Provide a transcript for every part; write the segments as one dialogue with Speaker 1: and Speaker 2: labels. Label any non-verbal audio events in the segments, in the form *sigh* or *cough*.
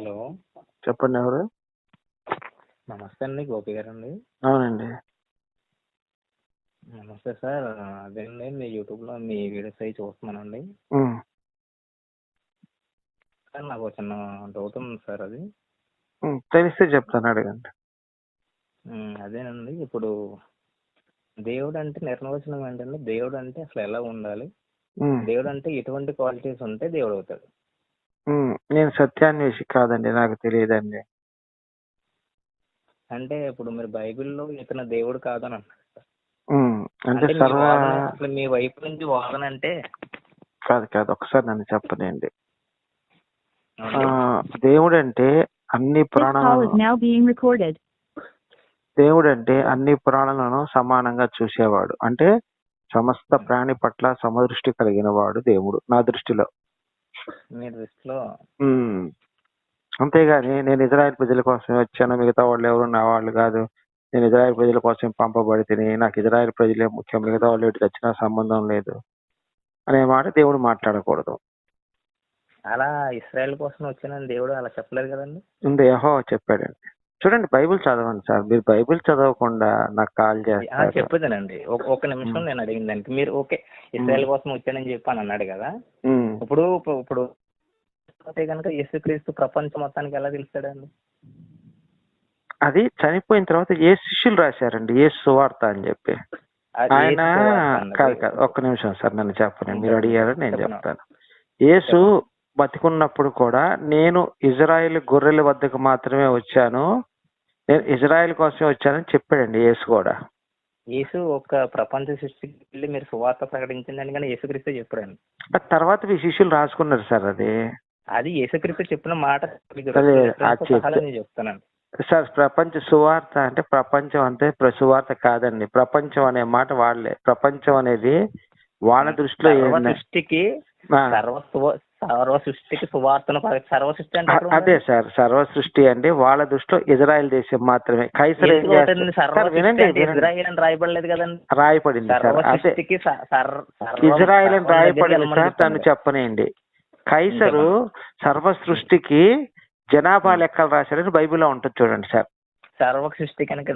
Speaker 1: Hello.
Speaker 2: చెప్పండి ఎవరు?
Speaker 1: నమస్తే అండి గోపి గారండి.
Speaker 2: అవునండి.
Speaker 1: నమస్తే సార్. అదేండి మీ యూట్యూబ్లో మీ వీడియోస్ అవి చూస్తున్నానండి. సార్ నాకు చిన్న డౌట్ ఉంది సార్ అది.
Speaker 2: తెలిస్తే చెప్తాను అడగండి.
Speaker 1: అదేనండి ఇప్పుడు దేవుడు అంటే నిర్వచనం ఏంటంటే దేవుడు అంటే అసలు ఎలా ఉండాలి? దేవుడు అంటే ఎటువంటి క్వాలిటీస్ ఉంటే దేవుడు అవుతాడు.
Speaker 2: నేను సత్యాన్వేషి కాదండి నాకు తెలియదండి.
Speaker 1: అంటే ఇప్పుడు మీరు బైబిల్లో ఇతను దేవుడు కాదని
Speaker 2: ఉమ్, అంటే
Speaker 1: అంటే మీ
Speaker 2: సర్వ
Speaker 1: వాదన అసలు మీ వైపు నుంచి వాదన అంటే?
Speaker 2: కాదు కాదు ఒకసారి నన్ను చెప్పనండి. ఆ,
Speaker 1: అవునండి.
Speaker 2: దేవుడు అంటే అన్ని
Speaker 3: This call is
Speaker 2: ప్రాణాలను
Speaker 3: now being recorded.
Speaker 2: దేవుడు అంటే అన్ని ప్రాణులను సమానంగా చూసేవాడు. అంటే సమస్త ప్రాణి పట్ల సమదృష్టి కలిగిన వాడు దేవుడు నా దృష్టిలో.
Speaker 1: మీ దృష్టిలో
Speaker 2: ఉమ్. అంతేగాని నేను ఇజ్రాయెల్ ప్రజల కోసం వచ్చాను. మిగతా వాళ్ళు ఎవరు నా వాళ్ళు కాదు. నేను ఇజ్రాయెల్ ప్రజల కోసం పంపబడి తిని నాకు ఇజ్రాయెల్ ప్రజలే ముఖ్యం. మిగతా వాళ్ళు ఎటు వచ్చినా సంబంధం లేదు. అనే మాట దేవుడు మాట్లాడకూడదు.
Speaker 1: అలా ఇస్రాయల్ కోసం వచ్చానని దేవుడు అలా చెప్పలేదు కదండి?
Speaker 2: ఉంది యహో చెప్పాడండి. చూడండి బైబిల్ చదవండి సార్. మీరు బైబిల్ చదవకుండా నాకు కాల్ చేస్తారు
Speaker 1: చెప్పేదేనండి. ఒక నిమిషం నేను అడిగిన దానికి. మీరు ఓకే ఇస్రాయల్ కోసం వచ్చానని చెప్పి అని అన్నాడు కదా. ఇప్పుడు ఇప్పుడు- అయితే కనుక యేసుక్రీస్తు ప్రపంచం మొత్తానికి ఎలా తెలుస్తాడండి?
Speaker 2: అది చనిపోయిన తర్వాత ఏ శిష్యులు రాశారండి? ఏ సువార్త అని చెప్పి. ఆయన. కాదు కాదు ఒక్క నిమిషం సార్ నన్ను చెప్పండి. మీరు అడిగారు నేను. చెప్తాను. యేసు బతికున్నప్పుడు కూడా నేను ఇజ్రాయెల్ గొర్రెల వద్దకు మాత్రమే వచ్చాను. నేను ఇజ్రాయెల్ కోసమే వచ్చానని చెప్పాడండి యేసు కూడా.
Speaker 1: యేసు ఒక ప్రపంచ సృష్టికి వెళ్ళి మీరు సువార్త ప్రకటించిందని కానీ యేసుక్రీస్తు చెప్పాడండి
Speaker 2: తర్వాత మీ శిష్యులు రాసుకున్నారు సార్ అది.
Speaker 1: అది యేసుక్రీస్తు చెప్పిన మాట మీకు
Speaker 2: అదే,
Speaker 1: reference
Speaker 2: ఆ
Speaker 1: తో
Speaker 2: చెప్తే-
Speaker 1: సహా నేను చెప్తానండి
Speaker 2: సార్ ప్రపంచ సువార్త అంటే ప్రపంచం అంటే సువార్త కాదండి. ప్రపంచం అనే మాట వాళ్ళే. ప్రపంచం అనేది వాళ్ళ దృష్టిలో
Speaker 1: సృష్టికి సర్వ సృష్టికి సువార్తను సర్వ సృష్టి అంటే
Speaker 2: అదే? సార్ సర్వ సృష్టి అంటే వాళ్ళ దృష్టిలో ఇజ్రాయెల్ దేశం మాత్రమే. కైసర్.
Speaker 1: ఇజ్రాయిల్ అని రాయబడలేదు కదండి. సర్వ-
Speaker 2: ఇజ్రాయెల్ అని
Speaker 1: దగ్గరికి
Speaker 2: సార్ తను చెప్పనేయండి. కైసరు సర్వ సృష్టికి జనాభా లెక్కలు రాశాడని బైబిల్లో ఉంటుంది చూడండి సార్.
Speaker 1: సర్వ సృష్టి కనుక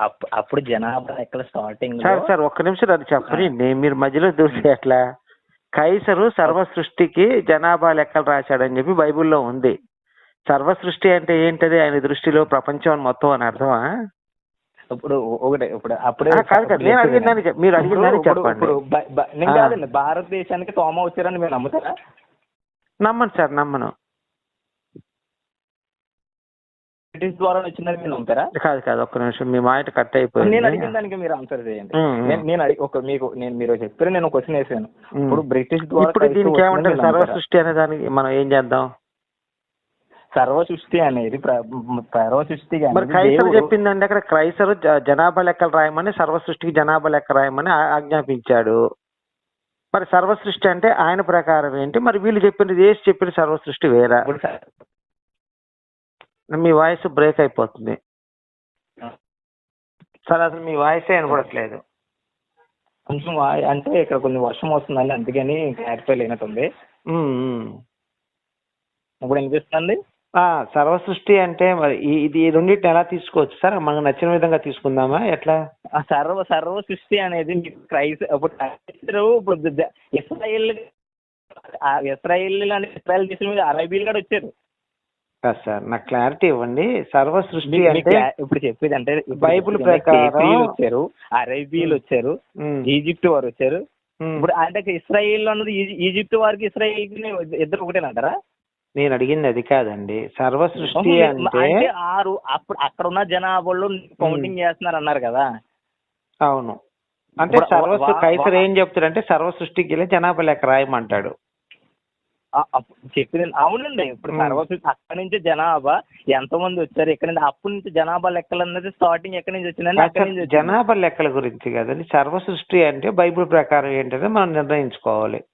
Speaker 1: అప్- అప్పుడు జనాభా ఎక్కడ స్టార్టింగ్
Speaker 2: సార్ సార్ ఒక్క నిమిషం అది చెప్పనండి మీరు మధ్యలో దూసి ఎట్లా? కైసరు సర్వ సృష్టికి జనాభా లెక్కలు రాశాడని చెప్పి బైబిల్లో ఉంది. సర్వ సృష్టి అంటే ఏంటది? ఆయన దృష్టిలో ప్రపంచం అని మొత్తం అని అర్థమా?
Speaker 1: ఇప్పుడు ఒకటి ఇప్పుడు అప్పుడే
Speaker 2: కాదు కాదు నేను అడిగిన దానికి మీరు అడిగిన దానికి చెప్పండి.
Speaker 1: భారతదేశానికి తోమ వచ్చారని మీరు నమ్ముతారా?
Speaker 2: నమ్మను సార్ నమ్మను.
Speaker 1: బ్రిటిష్ ద్వారా వచ్చిందని మీరు నమ్ముతారా?
Speaker 2: కాదు కాదు ఒక్క నిమిషం. మీ మాట కట్
Speaker 1: నేను
Speaker 2: అయిపోయింది
Speaker 1: అడిగిన దానికి మీరు ఆన్సర్ చేయండి. నేను- నేను అడిగి ఒక మీకు నేను మీరు చెప్పారు నేను క్వశ్చన్ వేసాను. ఇప్పుడు బ్రిటిష్ ద్వారా
Speaker 2: ఇప్పుడు
Speaker 1: క్రైస్తవ
Speaker 2: దీనికి ఏమంటారు? సర్వ? సృష్టి అనే దానికి మనం ఏం చేద్దాం?
Speaker 1: సర్వ సృష్టి అనేది సర్వ సృష్టి
Speaker 2: మరి క్రైస్తరు
Speaker 1: దేవుడు-
Speaker 2: చెప్పిందంటే అక్కడ క్రైస్తరు జ- జనాభా లెక్కలు రాయమని సర్వ సృష్టికి జనాభా లెక్క రాయమని ఆజ్ఞాపించాడు. మరి సర్వ సృష్టి అంటే ఆయన ప్రకారం ఏంటి? మరి వీళ్ళు చెప్పినది ఏసి చెప్పిన సర్వ సృష్టి వేరా మీ వాయిస్ బ్రేక్ అయిపోతుంది. సార్ అసలు మీ వాయిసే వినపడట్లేదు.
Speaker 1: కొంచెం అంటే ఇక్కడ కొంచెం వర్షం వస్తుందండి అందుకని క్లారిఫై లేనట్టుంది. ఇప్పుడు వినిపిస్తుందండి
Speaker 2: ఆ, సర్వ సృష్టి అంటే మరి ఈ- ఇది ఈ రెండింటిని ఎలా తీసుకోవచ్చు? సార్ మనకు నచ్చిన విధంగా తీసుకుందామా? ఎట్లా?
Speaker 1: ఆ సర్వ సర్వ సృష్టి అనేది మీకు క్రైస్ ఇప్పుడు క్రైస్తరు ఇప్పుడు జ- ఇస్రాయేల్ ఆ ఇస్రాయేల్ అని ఇస్రాయేల్ దేశం మీద అరేబీలు కూడా వచ్చారు.
Speaker 2: కాదు సార్ నాకు క్లారిటీ ఇవ్వండి. సర్వ సృష్టి అంటే
Speaker 1: ఇప్పుడు చెప్పేది అంటే ఇప్పుడు
Speaker 2: బైబిల్
Speaker 1: చెప్పేది
Speaker 2: ప్రకారం-
Speaker 1: వచ్చారు అరేబీలు వచ్చారు
Speaker 2: ఉమ్,
Speaker 1: ఈజిప్ట్ వారు వచ్చారు.
Speaker 2: ఉమ్.
Speaker 1: ఇప్పుడు అంటే ఇస్రాయేల్ అన్నది ఈజి- ఈజిప్ట్ వారికి ఇస్రాయేల్ ఇద్దరు ఒకటేనంటారా
Speaker 2: నేను అడిగింది అది కాదండి. సర్వ సృష్టి అంటే
Speaker 1: అంటే ఆరు అప్పుడు అక్కడ ఉన్న జనాభాలో కౌంటింగ్ చేస్తున్నారు అన్నారు కదా.
Speaker 2: అవును. అంటే
Speaker 1: ఇప్పుడు
Speaker 2: సర్వ
Speaker 1: వా-
Speaker 2: కైసర్
Speaker 1: వా-
Speaker 2: ఏం చెప్తాడంటే సర్వ సృష్టికి వెళ్ళి జనాభా లెక్క రాయమంటాడు.
Speaker 1: చెప్పింది అవునండి. ఇప్పుడు
Speaker 2: మ్మ్.
Speaker 1: సర్వ అక్కడి నుంచి జనాభా ఎంత మంది వచ్చారు? ఎక్కడి నుంచి అప్పటి నుంచి జనాభా లెక్కలు అన్నది స్టార్టింగ్ ఎక్కడి నుంచి వచ్చిందండి? అక్కడి నుంచి వచ్చింది.
Speaker 2: జనాభా లెక్కల గురించి కదండి. సర్వ సృష్టి అంటే బైబిల్ ప్రకారం ఏంటంటే మనం నిర్ణయించుకోవాలి.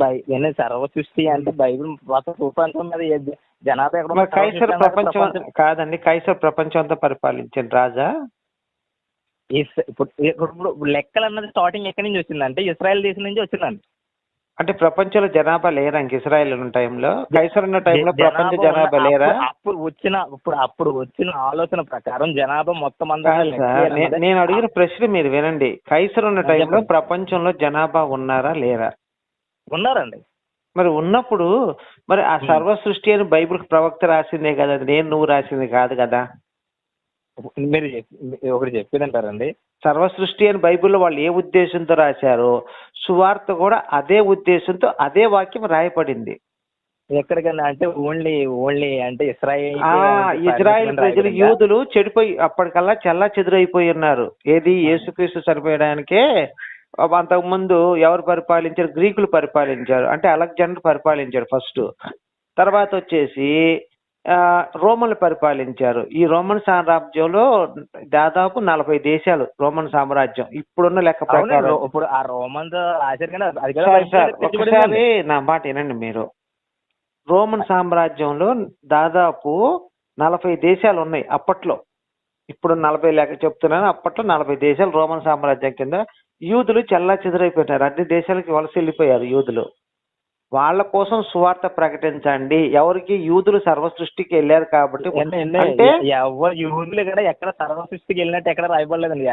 Speaker 1: బై- సర్వ సృష్టి అంటే బైబిల్ మొత్తం ప్రపంచం మీద ఏ- జనాభా ఎక్కడ
Speaker 2: మరి
Speaker 1: ఉందో సర్వ
Speaker 2: కైసర్
Speaker 1: సృష్టి అన్నది
Speaker 2: ప్రపంచం
Speaker 1: ప్రపంచం-
Speaker 2: కాదండి. కైసర్ ప్రపంచం అంతా పరిపాలించిన రాజా?
Speaker 1: ఇస్- ఇప్పుడు ఇప్పుడు ఇప్పుడు లెక్కలు అన్నది స్టార్టింగ్ ఎక్కడి నుంచి వచ్చిందంటే ఇస్రాయల్ దేశం నుంచి వచ్చిందండి.
Speaker 2: అంటే ప్రపంచంలో జనాభా లేరా ఇంక ఇస్రాయల్ ఉన్న టైంలో? కైసర్ ఉన్న టైంలో ప్రపంచ
Speaker 1: జనాభా
Speaker 2: లేరా?
Speaker 1: అప్పుడు- వచ్చిన ఇప్పుడు అప్పుడు వచ్చిన ఆలోచన ప్రకారం జనాభా మొత్తం
Speaker 2: నే- నేను అడిగిన ప్రశ్న మీరు వినండి. కైసర్ ఉన్న టైంలో. ప్రపంచంలో జనాభా ఉన్నారా లేరా?
Speaker 1: ఉన్నారండి.
Speaker 2: మరి ఉన్నప్పుడు మరి ఆ సర్వ సృష్టి అని బైబిల్ ప్రవక్త రాసిందే కదా నేను నువ్వు రాసింది కాదు కదా?
Speaker 1: మీరు చెప్పి- ఒకటి చెప్పేదంటారండి.
Speaker 2: సర్వ సృష్టి అని బైబిల్లో వాళ్ళు ఏ ఉద్దేశంతో రాశారో సువార్త కూడా అదే ఉద్దేశంతో అదే వాక్యం రాయబడింది.
Speaker 1: ఎక్కడికన్నా అంటే ఓన్లీ ఓన్లీ అంటే ఇస్రాయేల్
Speaker 2: ఇజ్రాయెల్ ప్రజలు యూదులు చెడిపోయి అప్పటికల్లా చల్లా చెదురైపోయి ఉన్నారు. ఏది యేసుక్రీస్తు చనిపోయడానికే అంతకు ముందు ఎవరు పరిపాలించారు? గ్రీకులు పరిపాలించారు. అంటే అలెగ్జాండర్ పరిపాలించాడు ఫస్ట్. తర్వాత వచ్చేసి రోమన్లు పరిపాలించారు. ఈ రోమన్ సామ్రాజ్యంలో దాదాపు నలభై దేశాలు రోమన్ సామ్రాజ్యం ఇప్పుడున్న లెక్క ప్రకారం.
Speaker 1: ఇప్పుడు ఆ తెచ్చిపడిందండి.
Speaker 2: ఒకసారి నా మాట వినండి మీరు. రోమన్ సామ్రాజ్యంలో దాదాపు నలభై దేశాలు ఉన్నాయి అప్పట్లో. ఇప్పుడు నలభై లెక్క చెప్తున్నాను. అప్పట్లో నలభై దేశాలు రోమన్ సామ్రాజ్యం కింద యూదులు చెల్లా చెదరైపోయినారు అన్ని దేశాలకి వలస వెళ్ళిపోయారు యూదులు. వాళ్ళ కోసం సువార్త ప్రకటించండి. ఎవరికి? యూదులు సర్వ సృష్టికి వెళ్ళారు కాబట్టి. అంటే
Speaker 1: ఎవరు యూదులు కూడా ఎక్కడ సర్వసృష్టికి వెళ్ళినట్టు ఎక్కడ రాయబడలేదండి?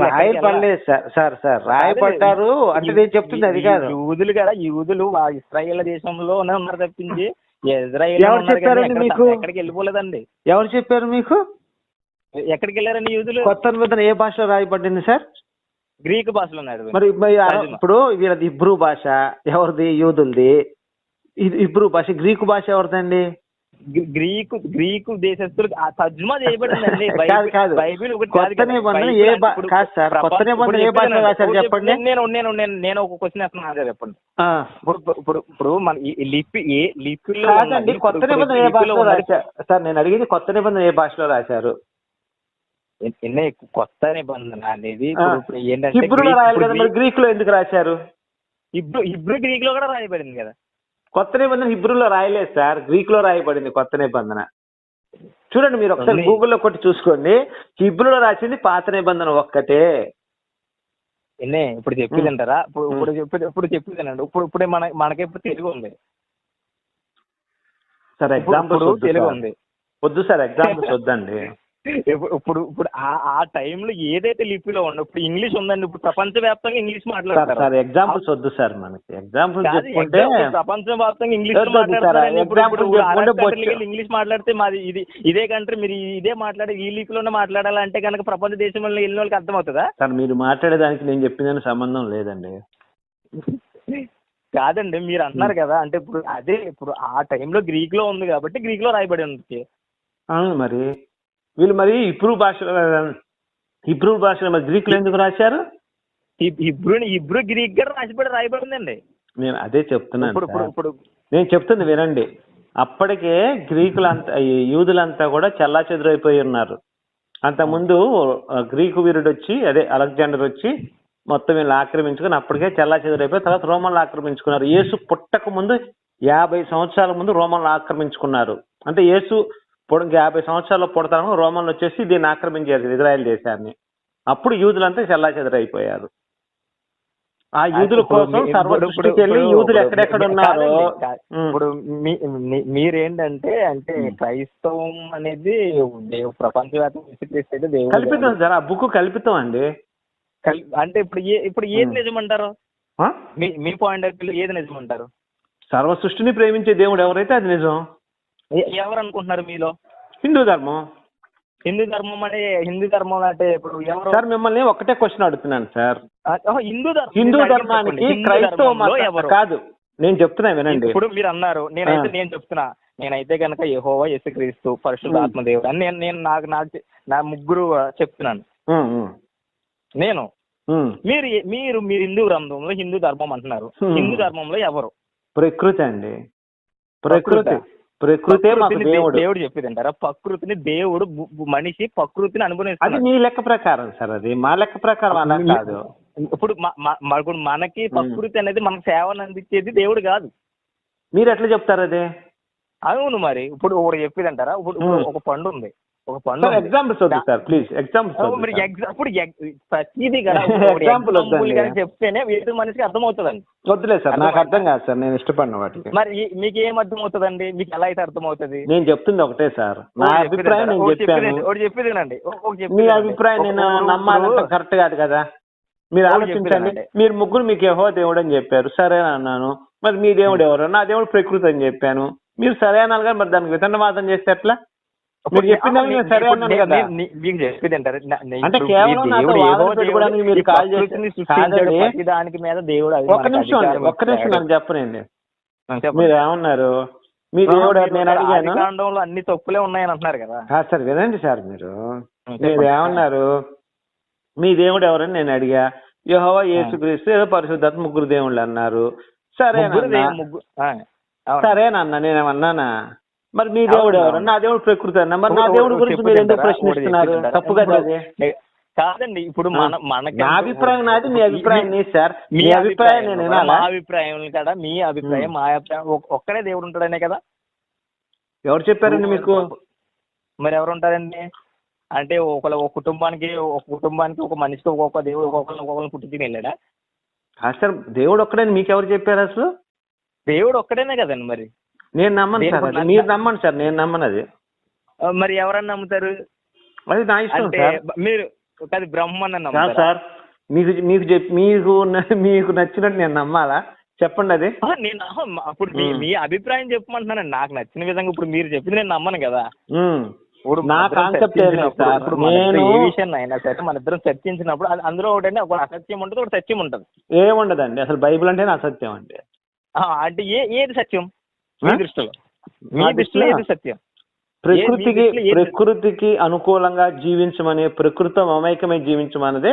Speaker 2: రాయపడలేదు సార్ సార్ సార్. రాయపడ్డారు అంటే నేను చెప్తుంది అది కాదు.
Speaker 1: యూదులు కదా యూదులు ఇస్రాయేల్ దేశంలోనే ఉన్నారు తప్పించి. ఇజ్రాయేల్
Speaker 2: ఎవరు చెప్పారండి మీకు?
Speaker 1: ఎక్కడికి వెళ్ళిపోలేదండి.
Speaker 2: ఎవరు చెప్పారు మీకు?
Speaker 1: ఎక్కడికి వెళ్ళారండి యూదులు?
Speaker 2: కొత్త ఏ భాషలో రాయబడింది సార్?
Speaker 1: గ్రీక్ భాషలో
Speaker 2: మరి. ఇప్పుడు వీళ్ళది ఇబ్రూ భాష ఎవరిది? యూదులది. ఇబ్రూ భాష గ్రీకు భాష ఎవరిదండి?
Speaker 1: గ్రీ- గ్రీకు గ్రీకు దేశస్తులకు ఆ తర్జుమా చేయబడిందండి. బైబిల్ ఒకటి
Speaker 2: కొత్త. నిబంధన
Speaker 1: బైబిల్
Speaker 2: ఏ కాదు సార్, కొత్త నిబంధన ఏ
Speaker 1: చెప్తానండి.
Speaker 2: రాశారు చెప్పండి.
Speaker 1: నేను నేను నేను నేను ఒక క్వశ్చన్ వేస్తున్నాను ఆన్సర్ చెప్పండి. ఇప్పుడు ఇప్పుడు ఇప్పుడు మన లిపి ఏ లిపిలో
Speaker 2: కొత్త నిబంధన ఏ భాషలో రాశారు. సార్ నేను అడిగేది కొత్త నిబంధన ఏ భాషలో రాశారు?
Speaker 1: ఎన్నే కొత్త నిబంధన అనేది. ఇప్పుడు ఇప్పుడు ఏంటంటే గ్రీక్-
Speaker 2: రాయాలి కదా
Speaker 1: ఇప్పుడు
Speaker 2: మరి
Speaker 1: గ్రీక్-
Speaker 2: గ్రీకులో ఎందుకు రాశారు?
Speaker 1: ఇబ్రు ఇబ్రు గ్రీక్లో కూడా రాయబడింది కదా.
Speaker 2: కొత్త నిబంధన హిబ్రూలో రాయలేదు సార్. గ్రీకులో రాయబడింది కొత్త నిబంధన. చూడండి మీరు ఒకసారి. గూగుల్లో కొట్టి చూసుకోండి. హిబ్రూలో రాసింది పాత నిబంధన ఒక్కటే.
Speaker 1: ఎన్నే ఇప్పుడు చెప్పేది అంటారా? ఇప్పుడు. ఇప్పుడు చెప్పేది ఇప్పుడు చెప్పేది అండి ఇప్పుడు ఇప్పుడే మన మనకి ఇప్పుడు తెలుగు ఉంది.
Speaker 2: సార్
Speaker 1: ఇప్పుడు ఇప్పుడు
Speaker 2: వద్దు
Speaker 1: తెలుగు. ఉంది.
Speaker 2: వద్దు సార్ ఎగ్జాంపుల్స్ వద్దండి.
Speaker 1: ఇప్పుడు ఇప్పుడు ఆ టైంలో ఏదైతే లిపిలో ఉందో ఇప్పుడు ఇంగ్లీష్ ఉందండి ఇప్పుడు ప్రపంచవ్యాప్తంగా ఇంగ్లీష్
Speaker 2: సార్
Speaker 1: మాట్లాడతారు.
Speaker 2: సార్ ఎగ్జాంపుల్స్ వద్దు సార్ మనకి. ఎగ్జాంపుల్స్
Speaker 1: కాదు,
Speaker 2: చెప్పుకుంటే
Speaker 1: ప్రపంచవ్యాప్తంగా ఇంగ్లీష్. వెళ్ళి ఇంగ్లీష్ మాట్లాడితే మాది ఇది ఇదే కంట్రీ మీరు ఇదే మాట్లాడి ఈ లిపిలోనే మాట్లాడాలంటే కనుక ప్రపంచ దేశంలో వెళ్ళిన వాళ్ళకి అర్థమవుతుందా?
Speaker 2: సార్ మీరు మాట్లాడేదానికి నేను చెప్పిన సంబంధం లేదండి.
Speaker 1: కాదండి మీరు అంటున్నారు కదా అంటే ఇప్పుడు అదే ఇప్పుడు ఆ టైంలో గ్రీక్లో ఉంది కాబట్టి గ్రీక్లో రాయబడి ఉంది.
Speaker 2: అవును మరి. వీళ్ళు మరి ఇబ్రూ భాషలో ఇబ్రూ భాషలో మరి గ్రీకులు ఎందుకు రాశారు?
Speaker 1: ఇబ్రు ఇబ్రు గ్రీక్ కూడా రాసిబడి రాయబడిందండి.
Speaker 2: నేను అదే చెప్తున్నాను
Speaker 1: ఇప్పుడు ఇప్పుడు. ఇప్పుడు
Speaker 2: నేను చెప్తుంది వినండి. అప్పటికే గ్రీకులంతా ఈ యూదులంతా కూడా చెల్లా చెదురైపోయి ఉన్నారు అంతకుముందు గ్రీకు వీరుడు వచ్చి అదే అలెగ్జాండర్ వచ్చి మొత్తం వీళ్ళు ఆక్రమించుకుని అప్పటికే చెల్లా చెదురైపోయి తర్వాత రోమన్లు ఆక్రమించుకున్నారు. యేసు పుట్టక ముందు యాభై సంవత్సరాల ముందు రోమన్లు ఆక్రమించుకున్నారు. అంటే యేసు పొడ యాభై సంవత్సరాల్లో పుడతాను రోమన్లు వచ్చేసి దీన్ని ఆక్రమించారు ఇజ్రాయెల్ దేశాన్ని అప్పుడు యూదులంతా చెల్లా చెదరైపోయారు ఆ యూదుల
Speaker 1: ఇప్పుడు
Speaker 2: కోసం
Speaker 1: మీ-
Speaker 2: సర్వ
Speaker 1: ఇప్పుడు-
Speaker 2: సృష్టికి వెళ్ళి
Speaker 1: ఇప్పుడు-
Speaker 2: యూదులు
Speaker 1: ఇప్పుడు-
Speaker 2: ఎక్కడెక్కడ ఉన్నారో.
Speaker 1: ఇప్పుడు మీరేంటంటే అంటే. క్రైస్తవం అనేది ప్రపంచవ్యాప్తంగా దేవుడు
Speaker 2: కల్పితం సార్ ఆ బుక్ కల్పితం అండి
Speaker 1: అంటే ఇప్పుడు ఏ ఇప్పుడు ఏది
Speaker 2: ఉమ్.
Speaker 1: నిజమంటారు
Speaker 2: ఆ?
Speaker 1: మీ పాయింట్ ఆఫ్ వ్యూ ఏది నిజమంటారు
Speaker 2: సర్వ సృష్టిని ప్రేమించే దేవుడు ఎవరైతే అది నిజం
Speaker 1: ఎవరు అనుకుంటున్నారు మీలో?
Speaker 2: హిందూ ధర్మం.
Speaker 1: హిందూ ధర్మం అంటే హిందూ ధర్మం అంటే ఇప్పుడు ఎవరు?
Speaker 2: సార్ మిమ్మల్ని ఒకటే క్వశ్చన్ అడుగుతున్నాను సార్.
Speaker 1: హిందూ ధర్మం
Speaker 2: హిందూ ధర్మానికి క్రైస్తవ కాదు. నేను చెప్తున్నా వినండి.
Speaker 1: ఇప్పుడు మీరు అన్నారు నేనైతే. నేను చెప్తున్నా నేనైతే కనుక యెహోవా యేసుక్రీస్తు పరిశుద్ధాత్మ దేవుడు అని నేను నేను నాకు నాకు నా ముగ్గురు చెప్తున్నాను. నేను. మీరు మీరు మీరు హిందూ గ్రంథంలో హిందూ ధర్మం అంటున్నారు. హిందూ ధర్మంలో ఎవరు?
Speaker 2: ప్రకృతి అండి. ప్రకృతి. ప్రకృతే దేవుడు.
Speaker 1: దేవుడు చెప్పేది అంటారా ప్రకృతిని దేవుడు మనిషి ప్రకృతిని
Speaker 2: అది
Speaker 1: అనుభవిస్తున్నాడు
Speaker 2: మీ లెక్క ప్రకారం సార్ అది. మా లెక్క ప్రకారం అలా కాదు.
Speaker 1: ఇప్పుడు ఇప్పుడు మనకి ప్రకృతి అనేది మనకు సేవను అందించేది దేవుడు కాదు.
Speaker 2: మీరు ఎట్లా చెప్తారు అది?
Speaker 1: అవును మరి. ఇప్పుడు ఒకటి చెప్పేది అంటారా ఇప్పుడు. ఒక పండు ఉంది. ఒక ఉంది.
Speaker 2: ఎగ్జాంపుల్స్ వద్దు సార్ ప్లీజ్ ఎగ్జాంపుల్స్
Speaker 1: మరి ఇప్పుడు ప్రతిదీ కదా. *laughs* కానీ చెప్తేనే ఎదుటి మనిషికి అర్థమవుతుందండి.
Speaker 2: వద్దులే సార్ నాకు? అర్థం కాదు సార్ నేను ఇష్టపడిన వాటికి.
Speaker 1: మరి మీకు ఏం అర్థమవుతుందండి? మీకు ఎలా అయితే అర్థమవుతుంది?
Speaker 2: నేను చెప్తుంది ఒకటే సార్. నా అభిప్రాయం నేను చెప్పాను.
Speaker 1: ఒకటి చెప్పేది వినండి. ఒక- ఒక చెప్పేది
Speaker 2: మీ. అభిప్రాయం నేను నమ్మాలంటే కరెక్ట్ కాదు కదా? మీరు ఆలోచించండి. మీరు ముగ్గురు మీకు యహో దేవుడు అని చెప్పారు. సరే అని అన్నాను. మరి మీ దేవుడు ఎవరు? నా దేవుడు ప్రకృతి అని చెప్పాను. మీరు సరే అనాలి కానీ మరి దానికి వితండవాదం చేస్తే ఎట్లా? మీరు సరే అన్నాను కదా.
Speaker 1: మీకు చెప్పేది
Speaker 2: అంటే కేవలం మీరు కాల్
Speaker 1: దానికి మీద దేవుడు
Speaker 2: ఒక్క నిమిషం ఒక్క నిమిషం చెప్పనండి. మీరు ఏమన్నారు? మీ దేవుడు నేను అడిగాను.
Speaker 1: అన్ని తప్పులే ఉన్నాయని అంటున్నారు కదా.
Speaker 2: సార్ వినండి సార్ మీరు. మీరు. ఏమన్నారు? మీ దేవుడు ఎవరని నేను అడిగా. యెహోవా యేసుక్రీస్తు ఏదో పరిశుద్ధాత్మ ముగ్గురు దేవుళ్ళు అన్నారు. సరే. సరేనన్నా నేనేమన్నానా? మరి మీ దేవుడు ఎవరు. నా దేవుడు ప్రకృతి అన్న. మరి నా దేవుడి గురించి మీరు ఎందుకు ప్రశ్నిస్తున్నారు? తప్పు కదా
Speaker 1: కాదండి ఇప్పుడు మన మనకి
Speaker 2: నా అభిప్రాయం నాది మీ అభిప్రాయం నీ సార్.
Speaker 1: మీ
Speaker 2: అభిప్రాయం నేను
Speaker 1: మా అభిప్రాయం కదా మీ అభిప్రాయం మా అభిప్రాయం ఒక్- ఒక్కడే దేవుడు ఉంటాడనే కదా?
Speaker 2: ఎవరు చెప్పారండి మీకు?
Speaker 1: మరి ఎవరు ఉంటారండి? అంటే ఒకళ్ళ ఒక కుటుంబానికి ఒక కుటుంబానికి ఒక మనిషికి ఒక్కొక్క దేవుడు ఒక్కొక్కరిని ఒక్కొక్కరిని పుట్టించుకుని వెళ్ళాడా
Speaker 2: సార్ దేవుడు ఒక్కడే మీకు ఎవరు చెప్పారు అసలు?
Speaker 1: దేవుడు ఒక్కడేనే కదండి మరి.
Speaker 2: నేను నమ్మను సార్ అది. మీరు నమ్మండి సార్ నేను నమ్మను అది.
Speaker 1: మరి ఎవరన్నా నమ్ముతారు?
Speaker 2: అది నా ఇష్టం
Speaker 1: అంటే
Speaker 2: సార్.
Speaker 1: మీరు అది బ్రహ్మన్న
Speaker 2: కాదు
Speaker 1: నమ్ముతారా?
Speaker 2: సార్ మీకు మీకు చెప్పి మీకు న- మీకు నచ్చినట్టు నేను నమ్మాలా? చెప్పండి అది.
Speaker 1: నేను ఆహా, మా- అప్పుడు మీ అభిప్రాయం చెప్పమంటున్నాను. నాకు నచ్చిన విధంగా ఇప్పుడు మీరు చెప్పింది నేను నమ్మను కదా.
Speaker 2: ఉమ్.
Speaker 1: ఇప్పుడు
Speaker 2: నా
Speaker 1: మన ఇద్దరం
Speaker 2: కాన్సెప్ట్ ఏం లేదు
Speaker 1: చర్చించినప్పుడు,
Speaker 2: సార్.
Speaker 1: ఇప్పుడు మన ఇద్దరం
Speaker 2: నేను
Speaker 1: ఏ విషయాన్ని అయినా సరే మన ఇద్దరం చర్చించినప్పుడు అది అందులో ఒకటంటే ఒక అసత్యం ఉంటుంది ఒక సత్యం ఉంటుంది.
Speaker 2: ఏముండదండి. అసలు బైబిల్ అంటేనే అసత్యం అండి.
Speaker 1: ఆ, అంటే ఏ ఏది సత్యం? మీ
Speaker 2: ఆ?
Speaker 1: దృష్టిలో? మీ
Speaker 2: నా
Speaker 1: దృష్టిలో
Speaker 2: దృష్టిలో
Speaker 1: ఏది సత్యం?
Speaker 2: ప్రకృతికి ప్రకృతికి అనుకూలంగా జీవించమని ప్రకృతితో మమైకమై జీవించమన్నదే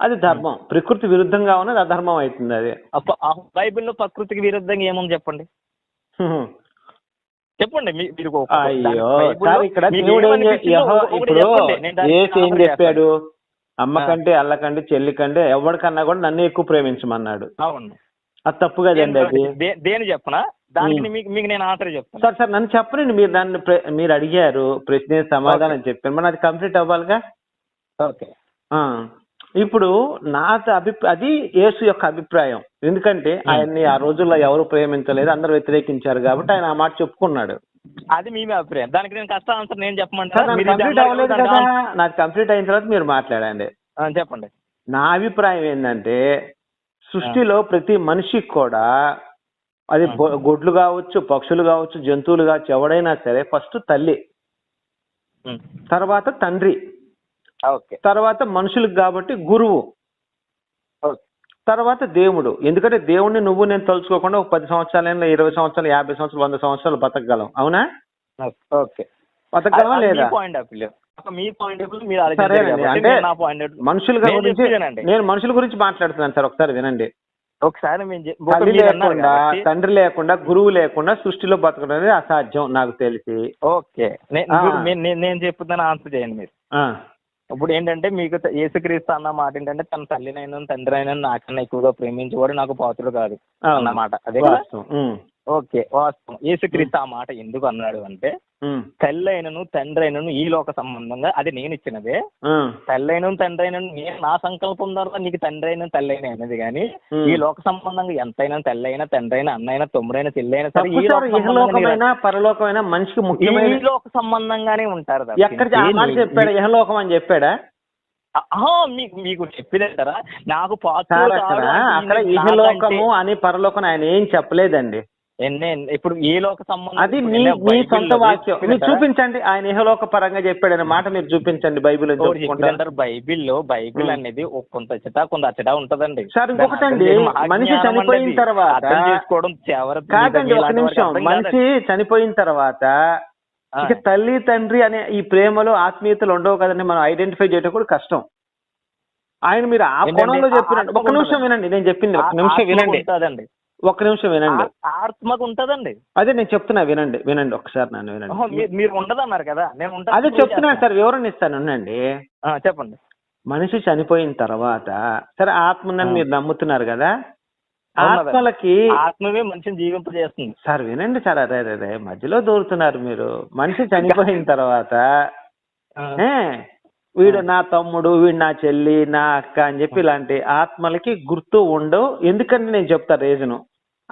Speaker 2: అది ధర్మం. ప్రకృతి విరుద్ధంగా ఉన్నది అధర్మం అవుతుంది అది.
Speaker 1: బైబిల్లో ప్రకృతికి విరుద్ధంగా ఏముంది చెప్పండి. చెప్పండి మీరు
Speaker 2: అయ్యో ఇక్కడ దేవుడు ఏం ఏం చెప్పాడు. అమ్మ కంటే అల్ల కంటే చెల్లి కంటే ఎవరికన్నా కూడా నన్ను ఎక్కువ ప్రేమించమన్నాడు.
Speaker 1: అవును.
Speaker 2: అది తప్పు కదండి అది.
Speaker 1: దేని చెప్పనా? దానికి. మీకు మీకు నేను ఆన్సర్ చెప్తాను.
Speaker 2: సార్ సార్ నన్ను చెప్పనండి మీరు దాన్ని మీరు అడిగారు ప్రశ్న సమాధానం చెప్పాను. మరి అది కంప్లీట్ అవ్వాలిగా?
Speaker 1: ఓకే.
Speaker 2: ఆ. ఇప్పుడు నా అభిప్రాయం అది యేసు యొక్క అభిప్రాయం. ఎందుకంటే ఆయన్ని ఆ రోజుల్లో ఎవరు ప్రేమించలేదు అందరూ వ్యతిరేకించారు కాబట్టి ఆయన ఆ మాట చెప్పుకున్నాడు.
Speaker 1: అది మీ అభిప్రాయం. దానికి నేను కష్ట ఆన్సర్ నేను
Speaker 2: సార్
Speaker 1: చెప్పమంటారా
Speaker 2: నాకు కంప్లీట్ అయిన తర్వాత మీరు మాట్లాడండి.
Speaker 1: చెప్పండి.
Speaker 2: నా అభిప్రాయం ఏంటంటే సృష్టిలో ప్రతి మనిషికి కూడా అది గొడ్లు కావచ్చు పక్షులు కావచ్చు జంతువులు కావచ్చు ఎవడైనా సరే ఫస్ట్ తల్లి. తర్వాత తండ్రి
Speaker 1: ఓకే.
Speaker 2: తర్వాత మనుషులకు కాబట్టి గురువు తర్వాత దేవుడు. ఎందుకంటే దేవుణ్ణి నువ్వు నేను తలుచుకోకుండా ఒక పది సంవత్సరాలైనా ఇరవై సంవత్సరాలు యాభై సంవత్సరాలు వంద సంవత్సరాలు బతకగలం. అవునా?
Speaker 1: ఓకే.
Speaker 2: బతకగలమా లేదా?
Speaker 1: పాయింట్ ఆఫ్ వ్యూ మీ పాయింట్ ఆఫ్ వ్యూ మీరు
Speaker 2: సరేనండి.
Speaker 1: ఆలోచించారు కాబట్టి
Speaker 2: అంటే
Speaker 1: నేను నా పాయింట్ ఆఫ్
Speaker 2: మనుషుల గురించి. నేను మనుషుల గురించి మాట్లాడుతున్నాను సార్ ఒకసారి వినండి.
Speaker 1: ఒకసారి
Speaker 2: తల్లి లేకుండా తండ్రి లేకుండా గురువు లేకుండా సృష్టిలో బతకడం అనేది అసాధ్యం నాకు తెలిసి.
Speaker 1: ఓకే. నేను- నేను- నేను చెప్తున్నాను ఆన్సర్ చేయండి మీరు. ఇప్పుడు ఏంటంటే మీకు యేసుక్రీస్తు అన్న మాట ఏంటంటే తన తల్లినైనా తండ్రి అయినా నాకన్నా ఎక్కువగా ప్రేమించేవాడు నాకు పాత్రుడు కాదు. అన్నమాట. అదే ఓకే వాస్తవం. యేసుక్రీస్తు ఆ మాట ఎందుకు అన్నాడు అంటే
Speaker 2: ఉమ్,
Speaker 1: తల్లి అయినను తండ్రి అయినను ఈ లోక సంబంధంగా అది నేను ఇచ్చినదే.
Speaker 2: ఉమ్,
Speaker 1: తల్లి అయిన తండ్రి అయిన నేను నా సంకల్పం ద్వారా నీకు తండ్రి అయిన తల్లి అయిన అనేది కానీ. ఈ లోక సంబంధంగా ఎంతైనా తల్లి అయినా తండ్రి అయినా అన్న అయినా తమ్ముడైనా చెల్లి అయినా సరే ఈ
Speaker 2: సార్
Speaker 1: లోక సంబంధంగా
Speaker 2: ఇహలోకమైన పరలోకమైన మనిషికి
Speaker 1: ఈ
Speaker 2: ముఖ్యమైన
Speaker 1: లోక సంబంధంగానే ఉంటారు
Speaker 2: ఎక్కడ చెప్పాడా? ఇహలోకం అని చెప్పాడా?
Speaker 1: మీకు మీకు చెప్పిదంటారా నాకు
Speaker 2: అక్కడ ఇహలోకము అని పరలోకం ఆయన ఏం చెప్పలేదండి.
Speaker 1: ఇప్పుడు ఏ లోక సంబంధం
Speaker 2: అది మీ మీ సొంత వాక్యం మీరు? చూపించండి ఆయన ఇహలోక పరంగా చెప్పాడనే మాట మీరు చూపించండి బైబిల్
Speaker 1: చెప్పిదంటారు బైబిల్లో బైబిల్. అనేది కొంత అచ్చట కొంత అచ్చట ఉంటదండి
Speaker 2: సార్, ఇంకొకటి
Speaker 1: దాన్ని
Speaker 2: అండి,
Speaker 1: అర్థం చేయడం మహా
Speaker 2: మనిషి చనిపోయిన. తర్వాత-
Speaker 1: చేసుకోవడం
Speaker 2: కాదండి ఒక నిమిషం మనిషి చనిపోయిన తర్వాత. ఇక తల్లి తండ్రి అనే ఈ ప్రేమలో ఆత్మీయతలు ఉండవు కదండి మనం ఐడెంటిఫై చేయడం కూడా కష్టం ఆయన మీరు ఆ? కోణంలో చెప్పినట్టు ఒక నిమిషం. వినండి నేను చెప్పింది ఒక నిమిషం వినండి
Speaker 1: ఉంటదండి
Speaker 2: ఒక నిమిషం వినండి.
Speaker 1: ఆత్మకు ఉంటదండి.
Speaker 2: అదే నేను చెప్తున్నా వినండి వినండి ఒకసారి నన్ను వినండి.
Speaker 1: మీరు ఉండదన్నారు కదా నేను ఉంటా
Speaker 2: అదే చెప్తున్నాను సార్ వివరణ ఇస్తాను ఉండండి.
Speaker 1: చెప్పండి.
Speaker 2: మనిషి చనిపోయిన తర్వాత సరే ఆత్మనని. మీరు నమ్ముతున్నారు కదా. ఆత్మలకి
Speaker 1: ఆత్మవే మనిషిని జీవింపజేస్తుంది.
Speaker 2: సార్ వినండి సార్ అదే అదే అదే మధ్యలో దూరుతున్నారు మీరు. మనిషి చనిపోయిన తర్వాత వీడు నా తమ్ముడు వీడు నా చెల్లి నా అక్క అని చెప్పి ఇలాంటి ఆత్మలకి గుర్తు ఉండవు. ఎందుకని నేను చెప్తా రీజను?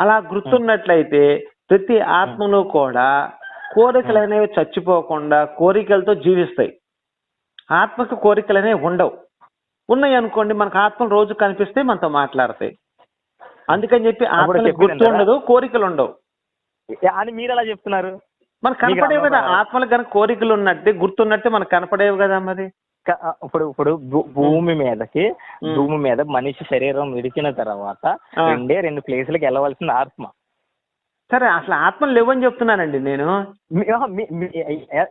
Speaker 2: అలా గుర్తున్నట్లయితే ప్రతి ఆత్మలు కూడా కోరికలు అనేవి చచ్చిపోకుండా కోరికలతో జీవిస్తాయి. ఆత్మకు కోరికలు అనేవి ఉండవు. ఉన్నాయి అనుకోండి మనకు ఆత్మలు రోజు కనిపిస్తే మనతో మాట్లాడతాయి. అందుకని చెప్పి ఆత్మలకు గుర్తు. ఉండదు కోరికలు ఉండవు.
Speaker 1: అని మీరు ఎలా చెప్తున్నారు?
Speaker 2: మనకు కనపడేవి కదా. ఆత్మలకు కనుక కోరికలు ఉన్నట్టే గుర్తున్నట్టే మనకు కనపడేవి కదా మరి?
Speaker 1: ఇప్పుడు ఇప్పుడు భూమి మీదకి. భూమి మీద మనిషి శరీరం విడిచిన తర్వాత. రెండే రెండు ప్లేసులకు వెళ్ళవలసిన ఆత్మ.
Speaker 2: సరే అసలు ఆత్మలు లేవని చెప్తున్నానండి నేను.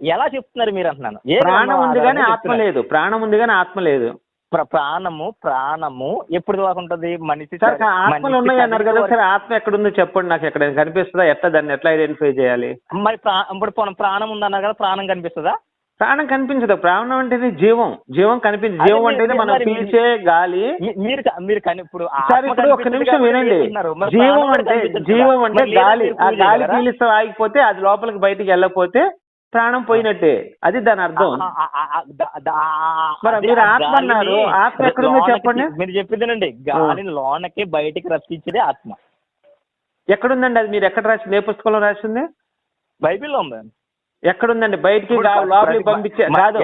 Speaker 1: ఎలా చెప్తున్నారు మీరు అంటున్నాను? ఏ
Speaker 2: ప్రాణం ఉంది కానీ ఆత్మ. లేదు. ప్రాణం ఉంది కానీ ఆత్మ లేదు.
Speaker 1: ప్ర- ప్రాణము ప్రాణము ఎప్పుడు దాకా ఉంటది మనిషి
Speaker 2: ఆత్మలు ఉన్నాయి అన్నారు కదా సరే ఆత్మ ఎక్కడుందో చెప్పండి నాకు ఎక్కడ కనిపిస్తుందా? ఎట్లా దాన్ని ఎట్లా ఐడెంటిఫై చేయాలి?
Speaker 1: మరి ఇప్పుడు ప్రాణం ఉందన్నారు కదా ప్రాణం కనిపిస్తుందా?
Speaker 2: ప్రాణం కనిపించదు. ప్రాణం అంటేనే జీవం. జీవం కనిపించదు. జీవం అంటేనే మనం పీల్చే గాలి.
Speaker 1: మీరు మీరు ఇప్పుడు
Speaker 2: ఇప్పుడు ఒక నిమిషం వినండి. జీవం అంటే. జీవం అంటే గాలి. ఆ గాలి? పీలిస్తే ఆగిపోతే అది లోపలికి బయటికి వెళ్ళకపోతే ప్రాణం పోయినట్టే. అది దాని అర్థం. మరి మీరు ఆత్మ అన్నారు. ఆత్మ ఎక్కడుందో చెప్పండి.
Speaker 1: మీరు చెప్పేదేనండి గాలిని లోనకి బయటికి రప్పించేదే ఆత్మ.
Speaker 2: ఎక్కడుందండి అది? మీరు ఎక్కడ రాసింది ఏ పుస్తకంలో రాసింది?
Speaker 1: బైబిల్లో ఉంది.
Speaker 2: ఎక్కడుందండి? బయటికి లోపలికి పంపించే కాదు.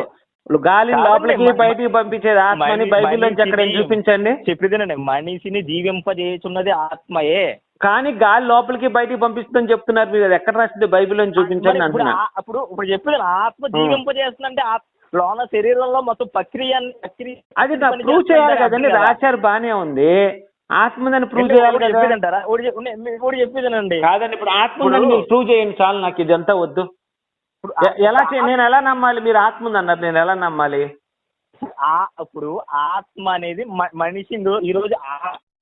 Speaker 2: గాలిని లోపలికి బయటికి పంపించేది ఆత్మని
Speaker 1: మని-
Speaker 2: బైబిల్ నుంచి ఎక్కడ చూపించండి.
Speaker 1: చెప్పేదేనండి మనిషిని జీవింపజేస్తున్నది ఆత్మయే.
Speaker 2: కానీ గాలి లోపలికి బయటికి పంపిస్తుందని చెప్తున్నారు మీరు. అది ఎక్కడ రాసింది బైబిల్ అని చూపించండి అంటున్నా.
Speaker 1: అప్పుడు ఇప్పుడు చెప్పేది ఆత్మ జీవింపజేస్తుందంటే లోన శరీరంలో మొత్తం ప్రక్రియ
Speaker 2: అది ప్రూవ్ చేయాలి కదండి. రాశారు బానే ఉంది. ఆత్మ దాన్ని ప్రూవ్ చేయాలి కదా.
Speaker 1: చెప్పేదంటారా? ఒకటి చెప్- ఉన్ని- మీ- ఒకటి చెప్పేదేనండి.
Speaker 2: కాదండి ఇప్పుడు ఆత్మ ప్రూవ్ చేయండి చాలు నాకు ఇదంతా వద్దు. ఎలా నేను ఎలా నమ్మాలి? మీరు ఆత్మ ఉంది అన్నారు నేను ఎలా నమ్మాలి?
Speaker 1: ఆ- ఇప్పుడు ఆత్మ అనేది మనిషి ఈ రోజు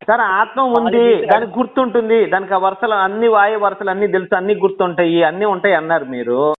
Speaker 2: సరే ఆత్మ ఉంది. దానికి గుర్తుంటుంది. దానికి ఆ వరుసలు అన్ని వాయు వరుసలు అన్ని తెలుసు అన్ని గుర్తుంటాయి అన్ని ఉంటాయి అన్నారు మీరు.